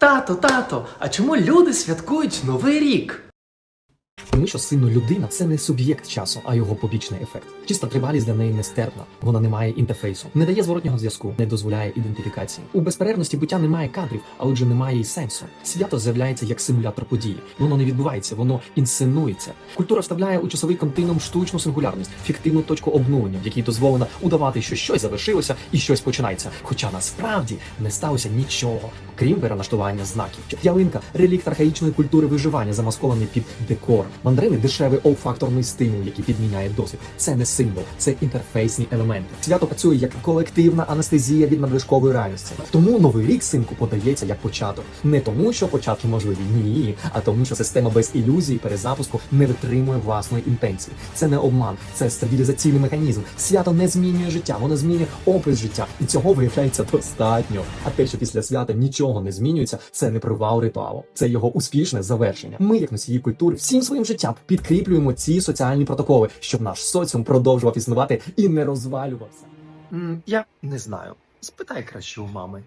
Тато, тато, а чому люди святкують Новий рік? Тому що сильно людина це не суб'єкт часу, а його побічний ефект. Чиста тривалість для неї нестерпна. Вона не має інтерфейсу, не дає зворотнього зв'язку, не дозволяє ідентифікації. У безперервності буття немає кадрів, а отже, немає і сенсу. Свято з'являється як симулятор події. Воно не відбувається, воно інсценується. Культура вставляє у часовий континуум штучну сингулярність, фіктивну точку обнулення, в якій дозволено удавати, що щось завершилося і щось починається. Хоча насправді не сталося нічого, крім перелаштування знаків. Ялинка релікт архаїчної культури виживання, замаскований під декор. Мандарини дешевий олфакторний стимул, який підміняє досвід. Це не символ, це інтерфейсні елементи. Свято працює як колективна анестезія від надлишкової реальності. Тому новий рік синку подається як початок. Не тому, що початки можливі, ні, а тому, що система без ілюзій перезапуску не витримує власної інтенції. Це не обман, це стабілізаційний механізм. Свято не змінює життя, воно змінює опис життя, і цього виявляється достатньо. А те, що після свята нічого не змінюється, це не привал ритуалу, це його успішне завершення. Ми, як носії культури, всім своїм життям підкріплюємо ці соціальні протоколи, щоб наш соціум продовжував існувати і не розвалювався. Я не знаю. Спитай краще у мами.